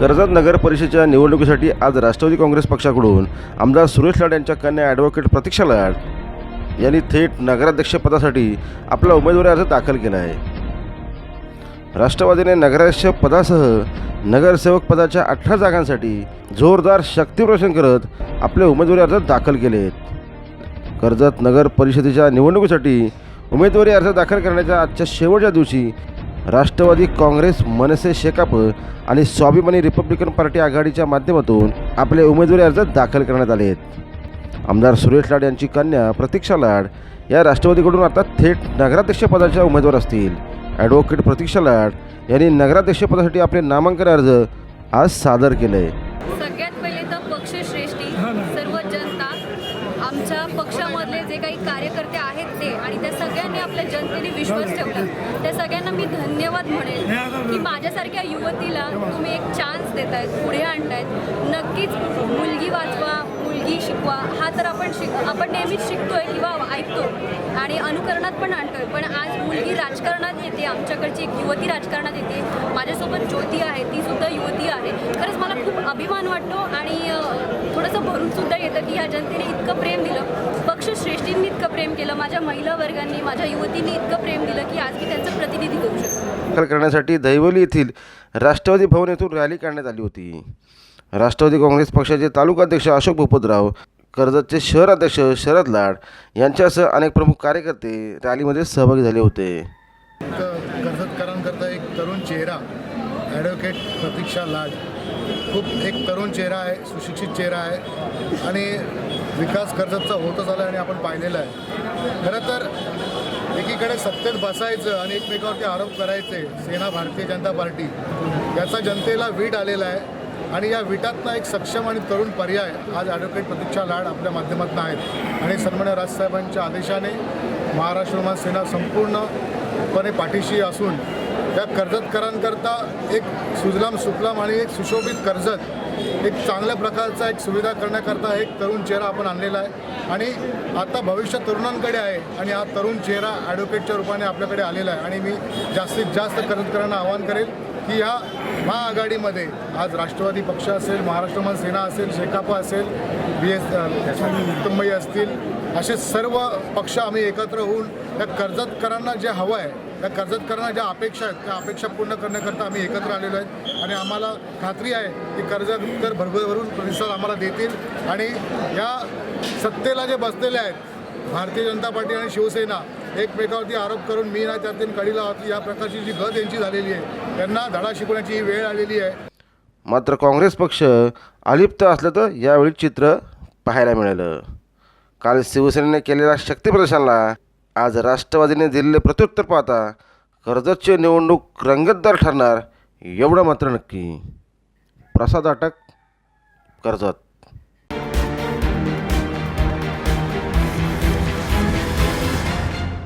कर्जत नगर परिषदेच्या निवडणुकीसाठी आज राष्ट्रवादी काँग्रेस पक्षाकडून आमदार सुरेश लाड यांच्या कन्या ॲडव्होकेट प्रतीक्षा लाड यांनी थेट नगराध्यक्षपदासाठी आपला उमेदवारी अर्ज दाखल केला आहे. राष्ट्रवादीने नगराध्यक्ष पदासह नगरसेवक पदाच्या अठरा जागांसाठी जोरदार शक्तीप्रदर्शन करत आपले उमेदवारी अर्ज दाखल केले आहेत कर्जत नगर परिषदेच्या निवडणुकीसाठी उमेदवारी अर्ज दाखल करण्याच्या आजच्या शेवटच्या दिवशी राष्ट्रवादी काँग्रेस मनसे शेकाप आणि स्वाभिमानी रिपब्लिकन पार्टी आघाडीच्या माध्यमातून आपले उमेदवारी अर्ज दाखल करण्यात आले आहेत. आमदार सुरेश लाड यांची कन्या प्रतीक्षा लाड या राष्ट्रवादीकडून आता थेट नगराध्यक्षपदाच्या उमेदवार असतील. ॲडव्होकेट प्रतीक्षा लाड यांनी नगराध्यक्षपदासाठी आपले नामांकन अर्ज आज सादर केले. आहे सगळ्यात पहिले तर पक्षश्रेष्ठी सर्व जनता आमच्या पक्षामधले जे काही कार्यकर्ते आहेत ते आणि त्या सगळ्यांनी आपल्या जनतेने विश्वास ठेवला. त्या सगळ्यांना मी धन्यवाद म्हणेल की माझ्यासारख्या युवतीला तुम्ही एक चान्स देतायत पुढे आणतायत. नक्कीच मुलगी वाचवा मुलगी शिकवा हा तर आपण शिक आपण नेहमीच शिकतोय किंवा ऐकतो आणि अनुकरणात पण आणतोय. पण आज मुलगी राजकारणात येते आमच्याकडची एक युवती राजकारणात येते. माझ्यासोबत ज्योती आहे ती सुद्धा युवती आहे. खरंच मला खूप अभिमान वाटतो आणि थोडंसं भरून सुद्धा येतं की ह्या जनतेने इतकं प्रेम दिलं. पक्षश्रेष्ठींनी इतकं प्रेम केलं माझ्या महिला वर्गांनी माझ्या युवतींनी इतकं प्रेम दिलं की आज मी त्यांचं प्रतिनिधी करू शकतो. दाखल करण्यासाठी दहिवली येथील राष्ट्रवादी भवन येथून रॅली काढण्यात आली होती. राष्ट्रवादी काँग्रेस पक्षाचे तालुकाध्यक्ष अशोक भूपतराव कर्जतचे शहर अध्यक्ष शरद लाड यांच्यासह अनेक प्रमुख कार्यकर्ते रॅलीमध्ये सहभागी झाले होते. कर्जतकरांकरता एक तरुण चेहरा ॲडव्होकेट प्रतीक्षा लाड खूप एक तरुण चेहरा आहे सुशिक्षित चेहरा आहे आणि विकास कर्जतचा होतच आला आणि आपण पाहिलेला आहे. खरं तर एकीकडे सत्तेत बसायचं आणि एकमेकावरती आरोप करायचे सेना भारतीय जनता पार्टी याचा जनतेला वीट आलेला आहे आणि या विटातनं एक सक्षम आणि तरुण पर्याय आज ॲडव्होकेट प्रतीक्षा लाड आपल्या माध्यमातून आहेत. आणि सन्मान्य राजसाहेबांच्या आदेशाने महाराष्ट्र सेना संपूर्णपणे पाठीशी असून कर्जतकरांकरता एक सुजलाम सुफलाम आणि एक सुशोभित कर्जत एक चांगल्या प्रकारचा एक सुविधा करण्याकरता एक तरुण चेहरा आपण आणलेला आहे. आणि आता भविष्य तरुणांकडे आहे आणि हा तरुण चेहरा ॲडव्होकेटच्या रूपाने आपल्याकडे आलेला आहे. आणि मी जास्तीत जास्त कर्जतकरांना आवाहन करेल की ह्या महाआघाडीमध्ये आज राष्ट्रवादी पक्ष असेल महाराष्ट्र सेना असेल शेकापा असेल बी एस कुटुंबई असतील असे सर्व पक्ष आम्ही एकत्र होऊन या कर्जतकरांना जे हवं आहे त्या कर्जतकरांना ज्या अपेक्षा आहेत त्या अपेक्षा पूर्ण करण्याकरता आम्ही एकत्र आलेलो आहेत. आणि आम्हाला खात्री आहे की कर्जतकर भरभरून प्रतिसाद आम्हाला देतील. आणि या सत्तेला जे बसलेले आहेत भारतीय जनता पार्टी आणि शिवसेना एकमेकावरती आरोप करून मी ना त्यातून कडीला होती या प्रकारची जी गत यांची झालेली आहे त्यांना धडा शिकवण्याची ही वेळ आलेली आहे. मात्र काँग्रेस पक्ष अलिप्त असलं तर यावेळी चित्र पाहायला मिळालं. काल शिवसेनेने केलेल्या शक्तीप्रदर्शनाला आज राष्ट्रवादीने दिलेले प्रत्युत्तर पाहता कर्जतची निवडणूक रंगतदार ठरणार एवढं मात्र नक्की. प्रसाद अटक कर्जत.